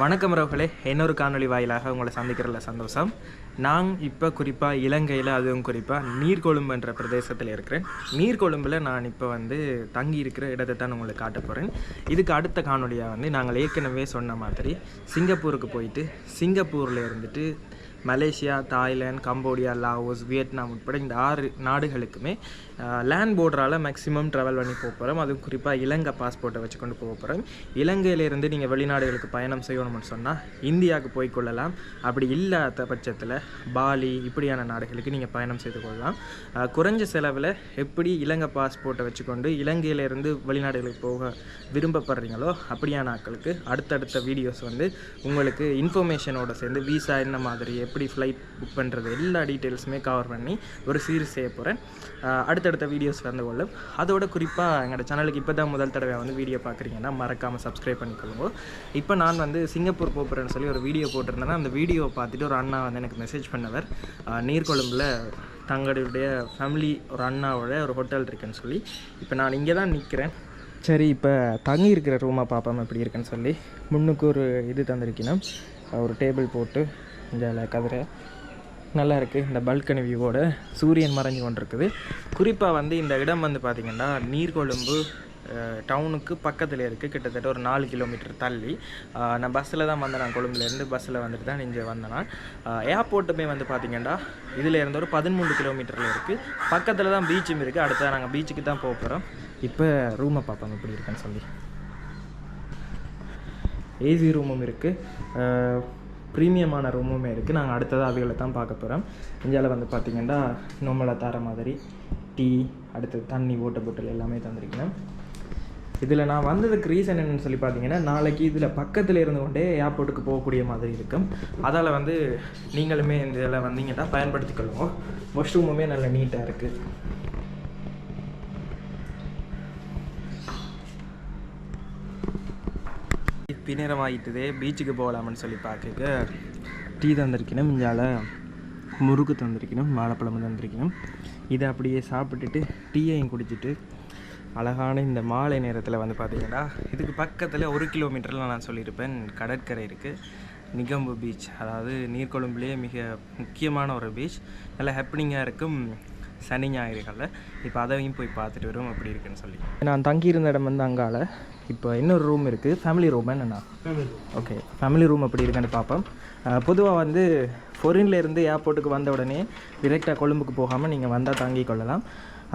வணக்கம் ரவுகளே. இன்னொரு காணொலி வாயிலாக உங்களை சந்திக்கிறதுல சந்தோஷம். நான் இப்போ குறிப்பாக இலங்கையில் அதுவும் குறிப்பாக நீர்கொழும்புன்ற பிரதேசத்தில் இருக்கிறேன். நீர்கொழும்பில் நான் இப்போ வந்து தங்கி இருக்கிற இடத்தை தான் உங்களுக்கு காட்ட போகிறேன் இதுக்கு அடுத்த காணொலியாக வந்து நாங்கள் ஏற்கனவே சொன்ன மாதிரி சிங்கப்பூருக்கு போயிட்டு சிங்கப்பூரில் இருந்துட்டு Malaysia Thailand Cambodia Laos Vietnam உட்பட இந்த ஆறு நாடுகளுக்குமே லேண்ட் போர்டரால் மேக்ஸிமம் ட்ராவல் பண்ணி போக போகிறோம் அதுவும் குறிப்பாக இலங்கை பாஸ்போர்ட்டை வச்சு கொண்டு போக போகிறோம் இலங்கையிலேருந்து நீங்கள் வெளிநாடுகளுக்கு பயணம் செய்யணும்னு சொன்னால் இந்தியாவுக்கு போய் கொள்ளலாம். அப்படி இல்லாத பட்சத்தில் பாலி இப்படியான நாடுகளுக்கு நீங்கள் பயணம் செய்து கொள்ளலாம். குறைஞ்ச செலவில் எப்படி இலங்கை பாஸ்போர்ட்டை வச்சுக்கொண்டு இலங்கையிலேருந்து வெளிநாடுகளுக்கு போக விரும்பப்படுறீங்களோ அப்படியான ஆட்களுக்கு அடுத்தடுத்த வீடியோஸ் வந்து உங்களுக்கு இன்ஃபர்மேஷனோட சேர்ந்து விசா என்ன மாதிரி எப்படி ஃப்ளைட் புக் பண்ணுறது எல்லா டீட்டெயில்ஸுமே கவர் பண்ணி ஒரு சீரீஸ் செய்ய போகிறேன் அடுத்தடுத்த வீடியோஸ் வந்து கொள்ளும். அதோட குறிப்பாக எங்களோட சேனலுக்கு இப்போ தான் முதல் தடவை வந்து வீடியோ பார்க்குறீங்கன்னா மறக்காமல் சப்ஸ்கிரைப் பண்ணிக்கொள்ளுங்க இப்போ நான் வந்து சிங்கப்பூர் போகிறேன்னு சொல்லி ஒரு வீடியோ போட்டிருந்தேன்னா அந்த வீடியோவை பார்த்துட்டு ஒரு அண்ணா வந்து எனக்கு மெசேஜ் பண்ணவர். நீர்கொழும்பில் தங்களுடைய ஃபேமிலி ஒரு அண்ணாவோட ஒரு ஹோட்டல் இருக்குன்னு சொல்லி. இப்போ நான் இங்கே தான் நிற்கிறேன் சரி இப்போ தங்கி இருக்கிற ரூமாக பார்ப்போம் எப்படி இருக்குன்னு சொல்லி. முன்னுக்கு ஒரு இது தந்திருக்கணும். ஒரு டேபிள் போட்டு இந்த கதிரை நல்லா இருக்குது இந்த பல்கனி வியூவோட சூரியன் மறைஞ்சு கொண்டிருக்குது. குறிப்பாக வந்து இந்த இடம் வந்து பார்த்திங்கன்னா நீர்கொழும்பு டவுனுக்கு பக்கத்தில் இருக்குது கிட்டத்தட்ட ஒரு நாலு கிலோமீட்டர் தள்ளி. நான் பஸ்ஸில் தான் வந்தேன். நான் கொழும்புலேருந்து பஸ்ஸில் வந்துட்டு தான் இங்கே வந்தேன் ஏர்போர்ட்டுமே வந்து பார்த்திங்கன்னா இதில் இருந்து ஒரு பதிமூணு கிலோமீட்டரில் இருக்குது பக்கத்தில் தான் பீச்சும் இருக்குது அடுத்த நாங்கள் பீச்சுக்கு தான் போக போகிறோம் இப்போ ரூமை பார்ப்போம். எப்படி இருக்குன்னு சொல்லி. ஏசி ரூமும் இருக்குது ப்ரீமியமான ரூமுமே இருக்குது நாங்கள் அடுத்ததாக அதுகளை தான் பார்க்க போகிறோம் இந்தியாவில் வந்து பார்த்திங்கன்னா நோமலை தர மாதிரி டீ அடுத்தது தண்ணி ஓட்ட பொட்டல் எல்லாமே தந்திருக்கிறேன் இதில் நான் வந்ததுக்கு ரீசன் என்னென்னு சொல்லி பார்த்தீங்கன்னா நாளைக்கு இதில் பக்கத்தில் இருந்து கொண்டே ஏர்போர்ட்டுக்கு போகக்கூடிய மாதிரி இருக்கும். அதால் வந்து நீங்களுமே இந்த இதில் வந்தீங்கன்னா பயன்படுத்திக்கொள்ளுவோம் வாஷ்ரூமுமே நல்ல நீட்டாக இருக்குது பின்னேரமாகிட்டுதே பீச்சுக்கு போகலாம்னு சொல்லி பார்க்க டீ தந்திருக்கணும் இஞ்சால முறுக்கு தந்திருக்கணும் வாழைப்பழம் தந்திருக்கணும். இதை அப்படியே சாப்பிட்டுட்டு டீயையும் குடிச்சிட்டு அழகான இந்த மாலை நேரத்தில் வந்து பார்த்தீங்கன்னா இதுக்கு பக்கத்தில் ஒரு கிலோமீட்டரில் நான் சொல்லியிருப்பேன் கடற்கரை இருக்குது நிகம்பு பீச் அதாவது நீர்கொழும்புலேயே மிக முக்கியமான ஒரு பீச் நல்லா ஹாப்பினிங்காக இருக்கும். சனி ஞாயிறுகளில். இப்போ அதையும் போய் பார்த்துட்டு வரும் அப்படி இருக்குன்னு சொல்லி. நான் தங்கியிருந்த இடம் வந்து அங்கால. இப்போ இன்னொரு ரூம் இருக்குது ஃபேமிலி ரூம் என்னண்ணா? ஓகே ஃபேமிலி ரூம் அப்படி இருக்குன்னு பார்ப்போம். பொதுவாக வந்து இருந்து ஏர்போர்ட்டுக்கு வந்த உடனே டிரெக்டாக கொழும்புக்கு போகாமல் நீங்கள் வந்தால் தாங்கிக் கொள்ளலாம்.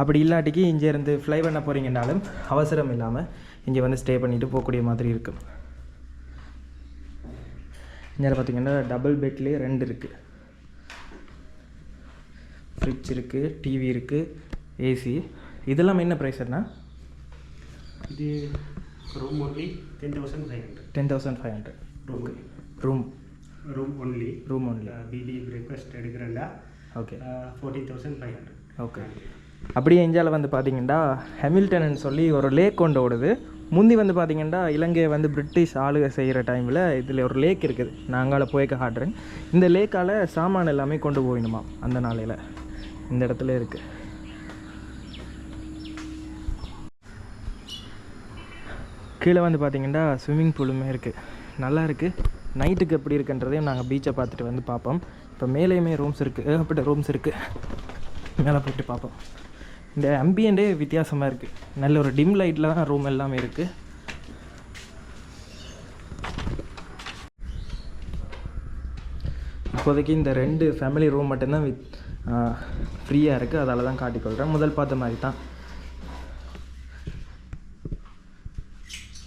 அப்படி இல்லாட்டிக்கு இங்கே இருந்து ஃப்ளை பண்ண போகிறீங்கனாலும் அவசரம் இல்லாமல் இங்கே வந்து ஸ்டே பண்ணிட்டு போகக்கூடிய மாதிரி இருக்கும் இங்கே பார்த்தீங்கன்னா டபுள் பெட்லேயே ரெண்டு இருக்குது ஃப்ரிட்ஜ் இருக்குது டிவி இருக்குது ஏசி இதெல்லாம் என்ன ப்ரைஸ் என்ன இது room only ten thousand five hundred ten thousand five hundred room room room only room only பிடி breakfast எடுக்கிறேன்டா. Okay fourteen thousand five hundred okay அப்படியே இந்தியாவில் வந்து பார்த்தீங்கன்னா ஹெமில்டன்னு சொல்லி ஒரு லேக் கொண்டு ஓடுது. முந்தி வந்து பார்த்தீங்கன்னா இலங்கையை வந்து பிரிட்டிஷ் ஆளுகை செய்கிற டைமில் இதில் ஒரு லேக் இருக்குது. நாங்கால போய்க்க காட்டுறேன். இந்த லேக்கால் சாமான் எல்லாமே கொண்டு போயிடுமா அந்த நாளையில்? இந்த இடத்துல இருக்குது கீழே வந்து பார்த்தீங்கன்னா ஸ்விம்மிங் பூலுமே இருக்குது நல்லா இருக்குது நைட்டுக்கு எப்படி இருக்குன்றதையும் நாங்கள் பீச்சை பார்த்துட்டு வந்து பார்ப்போம். இப்போ மேலேயுமே ரூம்ஸ் இருக்குது ஏகப்பட்ட ரூம்ஸ் இருக்குது மேலே போயிட்டு பார்ப்போம். இந்த அம்பியண்டே வித்தியாசமாக இருக்குது நல்ல ஒரு டிம் லைட்டில் தான் ரூம் எல்லாமே இருக்குது இப்போதைக்கு இந்த ரெண்டு ஃபேமிலி ரூம் மட்டும்தான் வித் ஃப்ரீயாக இருக்குது அதால் தான் காட்டிக்கொள்கிறேன் முதல் பார்த்த மாதிரி தான்.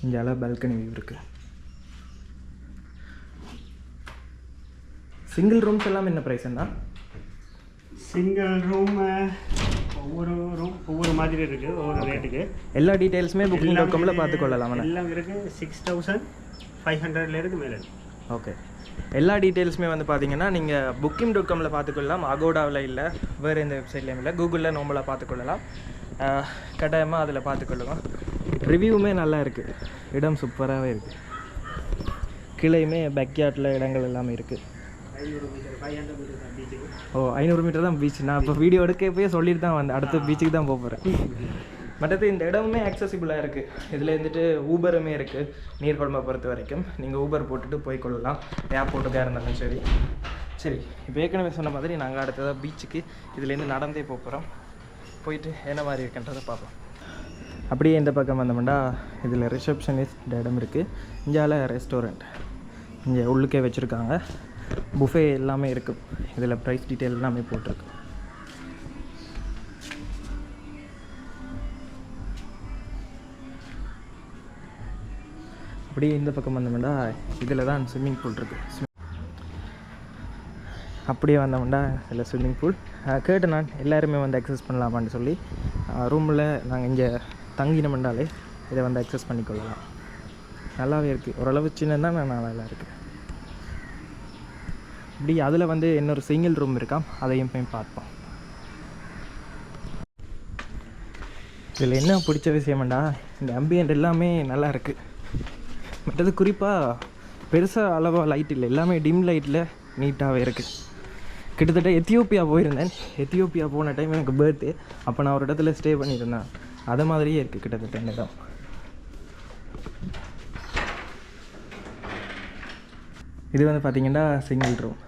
இங்கே பால்கனி வியூ இருக்குது சிங்கிள் ரூம்ஸ் எல்லாம் என்ன ப்ரைஸ் என்ன சிங்கிள் ரூம் ஒவ்வொரு ரூம் ஒவ்வொரு மாதிரி இருக்குது ஒவ்வொரு ரேட்டுக்கு எல்லா டீட்டெயில்ஸுமே புக்கிங் டாட் காமில் பார்த்துக்கொள்ளலாம் எல்லாம் இருக்குது சிக்ஸ் தௌசண்ட் ஃபைவ் ஹண்ட்ரட்ல இருக்கு மேலே ஓகே எல்லா டீட்டெயில்ஸுமே வந்து பார்த்தீங்கன்னா நீங்கள் புக்கிங் டாட் காமில் பார்த்துக்கொள்ளலாம். அகோடாவில் இல்லை வேறு எந்த வெப்சைட்லேயும் இல்லை. கூகுளில் நோம்பலாக பார்த்துக்கொள்ளலாம். கட்டாயமாக அதில் பார்த்துக்கொள்ளலாம். ரிவ்யூவுமே நல்லா இருக்குது இடம் சூப்பராகவே இருக்குது கீழேயுமே பேக்யார்டில் இடங்கள் எல்லாமே இருக்குது ஓ ஐநூறு மீட்டர் தான் பீச் நான் இப்போ வீடியோ எடுக்கப்பயே சொல்லிட்டு தான் வந்தேன். அடுத்த பீச்சுக்கு தான் போக போகிறேன் மற்றது இந்த இடமுமே accessible-ஆ இருக்குது இதில் இருந்துட்டு ஊபருமே இருக்குது நீர்கொழம்பை பொறுத்த வரைக்கும். நீங்கள் ஊபர் போட்டுட்டு போய் கொள்ளலாம். ஏர்போர்ட்டுக்காக இருந்தாலும் சரி. சரி இப்போ ஏற்கனவே சொன்ன மாதிரி நாங்கள் அடுத்ததாக பீச்சுக்கு இதுலேருந்து நடந்தே போக போகிறோம் போயிட்டு என்ன மாதிரி இருக்குன்றதை பார்ப்போம். அப்படியே இந்த பக்கம் வந்தோம்னா இதில் ரிசப்ஷனிஸ்ட் இந்த இடம் இருக்குது இந்தியாவில் ரெஸ்டாரண்ட் இங்கே உள்ளுக்கே வச்சுருக்காங்க. புஃபே எல்லாமே இருக்குது இதில் ப்ரைஸ் டீட்டெயில் எல்லாமே போட்டிருக்கு. அப்படியே இந்த பக்கம் வந்தோம்னா இதில் தான் ஸ்விம்மிங் பூல் இருக்குது அப்படியே வந்தோம்னா இதில் ஸ்விம்மிங் பூல் கேட்டு நான் எல்லாருமே வந்து அக்சஸ் பண்ணலாமான்னு சொல்லி. ரூமில் நாங்கள் இங்கே தங்கினோம்னாலே இதை வந்து அக்சஸ் பண்ணிக்கொள்ளலாம். நல்லாவே இருக்குது ஓரளவு சின்னதான் நல்லா இருக்குது இப்படி அதில் வந்து இன்னொரு சிங்கிள் ரூம் இருக்காம் அதையும் போய் பார்ப்போம். இதில் என்ன பிடிச்ச விஷயம்டா? இந்த அம்பியன்ட் எல்லாமே நல்லா இருக்குது மற்றது குறிப்பாக பெருசாக அளவாக லைட் இல்லை. எல்லாமே டிம் லைட்டில் நீட்டாகவே இருக்குது கிட்டத்தட்ட எத்தியோப்பியா போயிருந்தேன். எத்தியோப்பியா போன டைம் எனக்கு பர்த்டே அப்போ நான் ஒரு இடத்துல ஸ்டே பண்ணியிருந்தேன். அது மாதிரியே இருக்குது கிட்டத்தட்ட இந்த இடம் இது வந்து பார்த்தீங்கன்னா சிங்கிள் ரூம்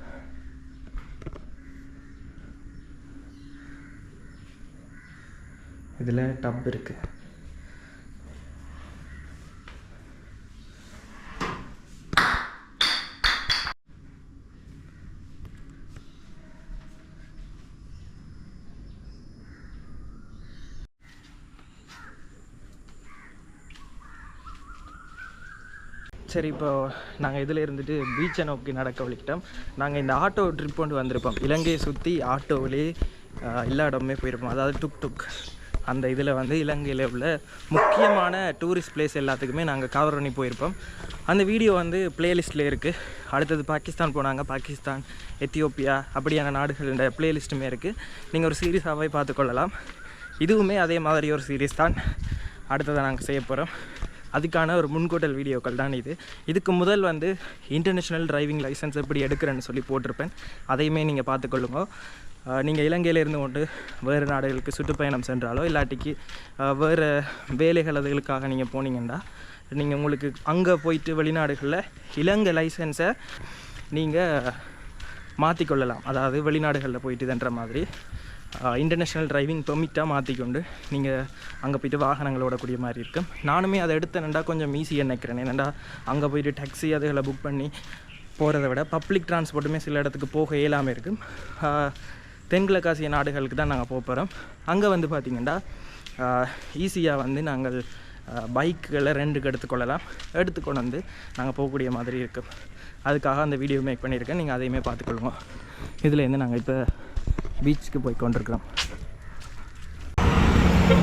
இதில் டப் இருக்குது சரி இப்போ நாங்கள் இதில் இருந்துட்டு பீச்சை நோக்கி நடக்க வலிக்கிட்டோம் நாங்கள் இந்த ஆட்டோ ட்ரிப் கொண்டு வந்திருப்போம். இலங்கையை சுற்றி ஆட்டோவிலே எல்லா இடமுமே போயிருப்போம். அதாவது டுக் டுக் அந்த இதில் வந்து இலங்கையில் உள்ள முக்கியமான டூரிஸ்ட் பிளேஸ் எல்லாத்துக்குமே நாங்கள் கவர் பண்ணி போயிருப்போம். அந்த வீடியோ வந்து பிளேலிஸ்ட்டில் இருக்குது அடுத்தது பாகிஸ்தான் போனாங்க. பாகிஸ்தான் எத்தியோப்பியா அப்படியான நாடுகளோட பிளேலிஸ்ட்டுமே இருக்குது நீங்கள் ஒரு சீரியஸாகவே பார்த்துக்கொள்ளலாம். இதுவுமே அதே மாதிரி ஒரு சீரீஸ் தான். அடுத்ததை நாங்கள் செய்ய போகிறோம் அதுக்கான ஒரு முன்கூட்டல் வீடியோக்கள் தான் இது. இதுக்கு முதல் வந்து இன்டர்நேஷ்னல் டிரைவிங் லைசன்ஸ் எப்படி எடுக்கிறேன்னு சொல்லி போட்டிருப்பேன். அதையுமே நீங்கள் பார்த்துக்கொள்ளுங்க. நீங்கள் இலங்கையிலேருந்து கொண்டு வேறு நாடுகளுக்கு சுற்றுப்பயணம் சென்றாலோ இல்லாட்டிக்கு வேறு வேலைகள் அதுகளுக்காக நீங்கள் போனீங்கன்னா நீங்கள் உங்களுக்கு அங்கே போயிட்டு வெளிநாடுகளில் இலங்கை லைசன்ஸை நீங்கள் மாற்றிக்கொள்ளலாம் அதாவது வெளிநாடுகளில் போயிட்டுதுன்ற மாதிரி. இன்டர்நேஷ்னல் டிரைவிங் பெர்மிட்டாக மாற்றிக்கொண்டு நீங்கள் அங்கே போயிட்டு வாகனங்கள் ஓடக்கூடிய மாதிரி இருக்கும். நானுமே அதை எடுத்தேன்டா கொஞ்சம் ஈஸியாக நினைக்கிறேன். ஏன்னாண்டா அங்கே போயிட்டு டாக்ஸி அதுகளை புக் பண்ணி போகிறத விட பப்ளிக் டிரான்ஸ்போர்ட்டுமே சில இடத்துக்கு போக இயலாமல் இருக்கும். தென்கிழக்காசிய நாடுகளுக்கு தான் நாங்கள் போக போகிறோம் அங்கே வந்து பார்த்திங்கன்னா ஈஸியாக வந்து நாங்கள் பைக்குகளை ரெண்டுக்கு எடுத்துக்கொள்ளலாம். எடுத்துக்கொண்டு வந்து நாங்கள் போகக்கூடிய மாதிரி இருக்கும். அதுக்காக அந்த வீடியோ மேக் பண்ணியிருக்கேன். நீங்கள் அதையுமே பார்த்துக்கொள்ளுங்க. இதுலேருந்து நாங்கள் இப்போ பீச்சுக்கு போய் கொண்டிருக்கிறோம்.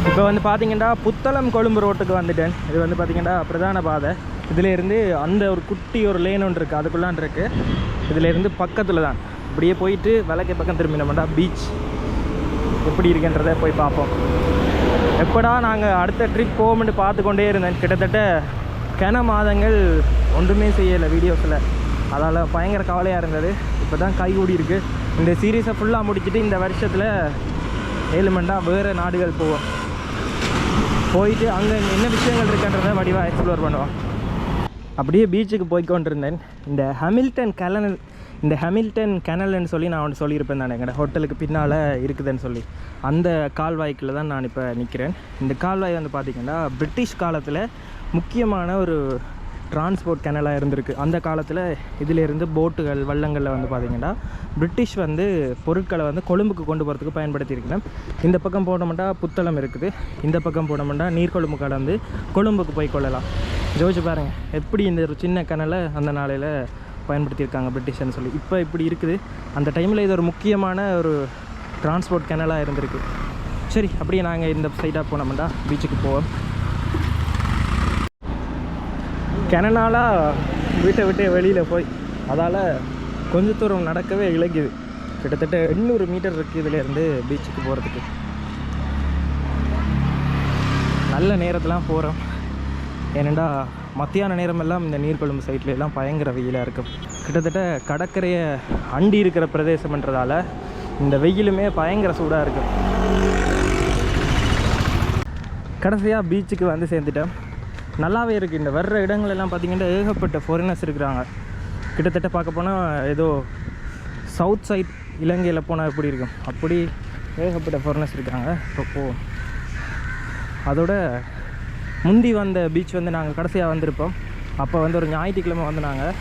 இப்போ வந்து பார்த்தீங்கன்னா புத்தளம் கொழும்பு ரோட்டுக்கு வந்துட்டேன். இது வந்து பார்த்தீங்கன்னா பிரதான பாதை. இதிலேருந்து அந்த ஒரு குட்டி ஒரு லேன் ஒன்று இருக்குது அதுக்குள்ளான் இருக்குது இதிலேருந்து பக்கத்தில் தான். இப்படியே போயிட்டு விளக்கு பக்கம் திரும்பினோம்னா பீச் எப்படி இருக்குன்றத போய் பார்ப்போம். எப்படா நாங்கள் அடுத்த ட்ரிப் போகும்னு பார்த்து கொண்டே இருந்தேன். கிட்டத்தட்ட கன மாதங்கள் ஒன்றுமே செய்யலை வீடியோஸில் அதால் பயங்கர கவலையாக இருந்தது. இப்போ தான் கை கூடி இருக்குது இந்த சீரீஸை ஃபுல்லாக முடிச்சுட்டு இந்த வருஷத்தில் ஏழுமெண்டாக வேறு நாடுகள் போவோம். போயிட்டு அங்கே என்ன விஷயங்கள் இருக்குன்றதை வடிவாக எக்ஸ்ப்ளோர் பண்ணுவோம். அப்படியே பீச்சுக்கு போய்க்கொண்டிருந்தேன். இந்த ஹமில்டன் கலனல் இந்த ஹமில்டன் கெனல்னு சொல்லி நான் ஒன்று சொல்லியிருப்பேன் நான் எங்கள்ட ஹோட்டலுக்கு பின்னால் இருக்குதுன்னு சொல்லி. அந்த கால்வாய்க்குள்ள தான் நான் இப்போ நிற்கிறேன் இந்த கால்வாய் வந்து பார்த்திங்கன்னா பிரிட்டிஷ் காலத்தில் முக்கியமான ஒரு டிரான்ஸ்போர்ட் கெனலாக இருந்திருக்கு. அந்த காலத்தில் இதிலேருந்து போட்டுகள் வள்ளங்களில் வந்து பார்த்திங்கன்னா பிரிட்டிஷ் வந்து பொருட்களை வந்து கொழும்புக்கு கொண்டு போகிறதுக்கு பயன்படுத்தியிருக்கிறேன் இந்த பக்கம் போனோம்னா புத்தளம் இருக்குது. இந்த பக்கம் போனோம்னா நீர்கொழும்பு கடந்து கொழும்புக்கு போய் கொள்ளலாம். ஜோதிச்சு பாருங்கள் எப்படி இந்த ஒரு சின்ன கனலை அந்த நாளையில் பயன்படுத்தியிருக்காங்க பிரிட்டிஷ்னு சொல்லி. இப்போ இப்படி இருக்குது. அந்த டைமில் இது ஒரு முக்கியமான ஒரு டிரான்ஸ்போர்ட் கெனலாக இருந்திருக்கு. சரி அப்படியே நாங்கள் இந்த சைடாக போனோம்னா பீச்சுக்கு போவோம். கெனனாலாக வீட்டை விட்டு வெளியில் போய் அதால் கொஞ்ச தூரம் நடக்கவே இழகுது கிட்டத்தட்ட எண்ணூறு மீட்டர் இருக்குது இதுலேருந்து பீச்சுக்கு போகிறதுக்கு நல்ல நேரத்தெலாம் போகிறோம் ஏனெண்டா மத்தியான நேரமெல்லாம் இந்த நீர்கொழும்பு சைட்ல பயங்கர வெயிலாக இருக்கும் கிட்டத்தட்ட கடற்கரையை அண்டி இருக்கிற பிரதேசம்ன்றதால இந்த வெயிலுமே பயங்கர சூடாக இருக்கும் கடைசியாக பீச்சுக்கு வந்து சேர்ந்துட்டேன். நல்லாவே இருக்குது இந்த வர்ற இடங்கள் எல்லாம் பார்த்தீங்கன்னா ஏகப்பட்ட ஃபாரினர்ஸ் இருக்கிறாங்க. கிட்டத்தட்ட பார்க்க போனால் ஏதோ சவுத் சைட் இலங்கையில் போனால் எப்படி இருக்கும்? அப்படி ஏகப்பட்ட ஃபாரினர்ஸ் இருக்காங்க. இப்போ அதோட முந்தி வந்த பீச் வந்து நாங்கள் கடைசியாக வந்திருப்போம். அப்போ வந்து ஒரு ஞாயிற்றுக்கிழமை வந்து நாங்கள்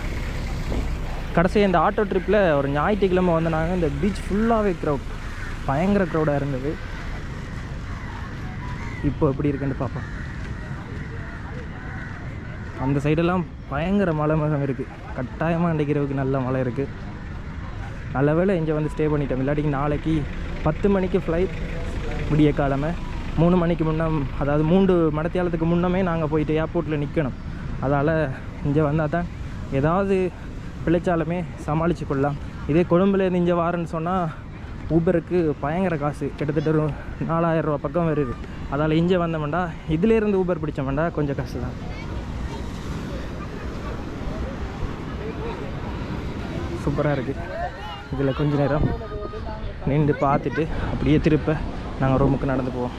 கடைசியாக இந்த ஆட்டோ ட்ரிப்பில் ஒரு ஞாயிற்றுக்கிழமை வந்து நாங்கள் இந்த பீச் ஃபுல்லாகவே க்ரௌட் பயங்கர க்ரௌடாக இருந்தது. இப்போ எப்படி இருக்குன்னு பார்ப்போம். அந்த சைடெல்லாம் பயங்கர மலை மகம் இருக்குது கட்டாயமாக அன்றைக்கிறவுக்கு நல்ல மழை இருக்குது நல்ல வேளை இங்கே வந்து ஸ்டே பண்ணிட்டோம். இல்லாட்டிக்கு நாளைக்கு பத்து மணிக்கு ஃப்ளைட் விடிய காலமே. மூணு மணிக்கு முன்னம் அதாவது மூன்று மடத்தியாலத்துக்கு முன்னமே நாங்கள் போயிட்டு ஏர்போர்ட்டில் நிற்கணும் அதால் இங்கே வந்தால் தான் ஏதாவது பிழைச்சாலுமே சமாளித்து கொள்ளலாம். இதே கொழும்புலேருந்து இங்கே வாரேன்னு சொன்னால் ஊபருக்கு பயங்கர காசு. கிட்டத்தட்ட ஒரு நாலாயிரம் ரூபா பக்கம் வருது. அதால் இங்கே வந்தோம்டா. இதுலேருந்து ஊபர் பிடிச்சோம்டா. கொஞ்சம் காசு தான் சூப்பராக இருக்குது இதில் கொஞ்ச நேரம் நின்று பார்த்துட்டு அப்படியே திருப்ப நாங்கள் ரூமுக்கு நடந்து போவோம்.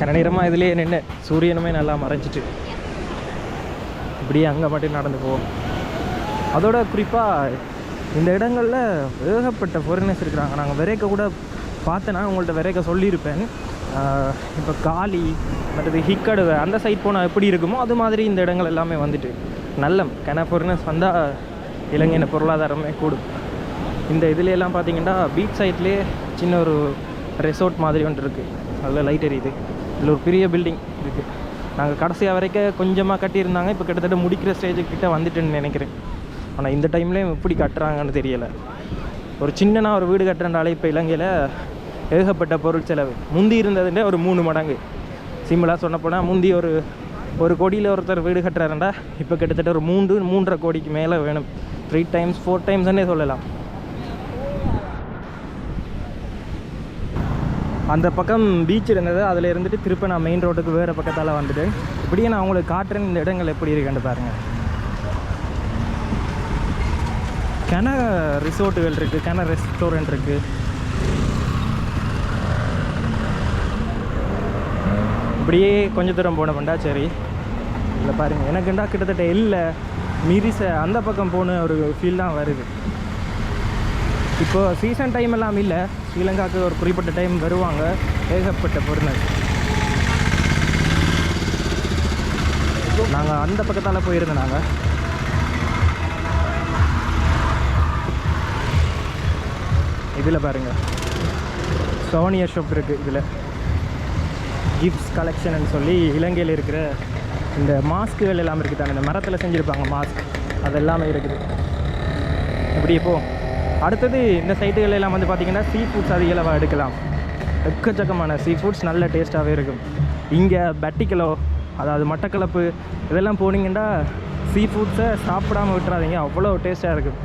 கனநேரமாக இதுலேயே நின்று சூரியனுமே நல்லா மறைஞ்சிட்டு இப்படியே அங்கே மட்டும் நடந்து போவோம். அதோட குறிப்பாக இந்த இடங்களில் ஏகப்பட்ட ஃபாரினர்ஸ் இருக்கிறாங்க. நாங்கள் விரைக்க கூட பார்த்தேன்னா உங்கள்கிட்ட விரைக்க சொல்லியிருப்பேன். இப்போ காலி மற்றது ஹிக்கடுவை அந்த சைட் போனால் எப்படி இருக்குமோ அது மாதிரி இந்த இடங்கள் எல்லாமே வந்துட்டு நல்லம் கன ஃபாரினர்ஸ் வந்தால் இலங்கையின் பொருளாதாரமே கூடும். இந்த இதுலையெல்லாம் பார்த்தீங்கன்னா பீச் சைட்லேயே சின்ன ஒரு ரெசோர்ட் மாதிரி ஒன்று இருக்குது அதில் லைட் எரியுது. இதில் ஒரு பெரிய பில்டிங் இருக்குது நாங்கள் கடைசியாக வரைக்கும் கொஞ்சமாக கட்டியிருந்தாங்க. இப்போ கிட்டத்தட்ட முடிக்கிற ஸ்டேஜுக்கிட்ட வந்துட்டுன்னு நினைக்கிறேன். ஆனால் இந்த டைம்லேயும் எப்படி கட்டுறாங்கன்னு தெரியலை. ஒரு சின்னனா ஒரு வீடு கட்டுறனாலே இப்போ இலங்கையில் ஏகப்பட்ட பொருள் செலவு. முந்தி இருந்ததுண்டே ஒரு மூணு மடங்கு. சிம்பிளாக சொன்னப்போனால் முந்தி ஒரு ஒரு கோடியில் ஒருத்தர் வீடு கட்டுறாருண்டா இப்போ கிட்டத்தட்ட ஒரு மூன்று மூன்றரை கோடிக்கு மேலே வேணும். த்ரீ டைம்ஸ் ஃபோர் டைம்ஸ்னே சொல்லலாம். அந்த பக்கம் பீச் இருந்தது. அதில் இருந்துட்டு திருப்ப நான் மெயின் ரோட்டுக்கு வேறு பக்கத்தால் வந்துட்டேன். இப்படியே நான் உங்களுக்கு காட்டுறேன். இந்த இடங்கள் எப்படி இருக்குன்னு பாருங்கள் கன ரிசோர்ட்டுகள் இருக்குது கன ரெஸ்டாரண்ட் இருக்குது இப்படியே கொஞ்சம் தூரம் போனோம்டா சரி. இல்லை பாருங்கள் எனக்குண்டா கிட்டத்தட்ட இல்லை. மிரிச அந்த பக்கம் போன ஒரு ஃபீல் தான் வருது. இப்போ சீசன் டைம் எல்லாம் இல்லை. ஸ்ரீலங்காவுக்கு ஒரு குறிப்பிட்ட டைம் வருவாங்க. ஏகப்பட்ட பொருள் நாங்கள் அந்த பக்கத்தால் போயிருந்தோம் நாங்கள் இதில் பாருங்கள் சோனியா ஷாப் இருக்குது இதில். கிஃப்ட்ஸ் கலெக்ஷன் சொல்லி இலங்கையில் இருக்கிற இந்த மாஸ்க்குகள் எல்லாம் இருக்குது. தானே இந்த மரத்தில் செஞ்சுருப்பாங்க மாஸ்க் அது எல்லாமே இருக்குது. இப்படி இப்போ அடுத்தது இந்த சைட்டுகள் எல்லாம் வந்து பார்த்திங்கன்னா சீ ஃபுட்ஸ் அதிகளவாக எடுக்கலாம். எக்கச்சக்கமான சீ ஃபுட்ஸ் நல்ல டேஸ்ட்டாகவே இருக்கும். இங்கே பட்டிக்கலோ அதாவது மட்டக்களப்பு இதெல்லாம் போனீங்கன்னா சீ ஃபுட்ஸை சாப்பிடாம விட்டுறாதீங்க. அவ்வளோ டேஸ்ட்டாக இருக்கும்.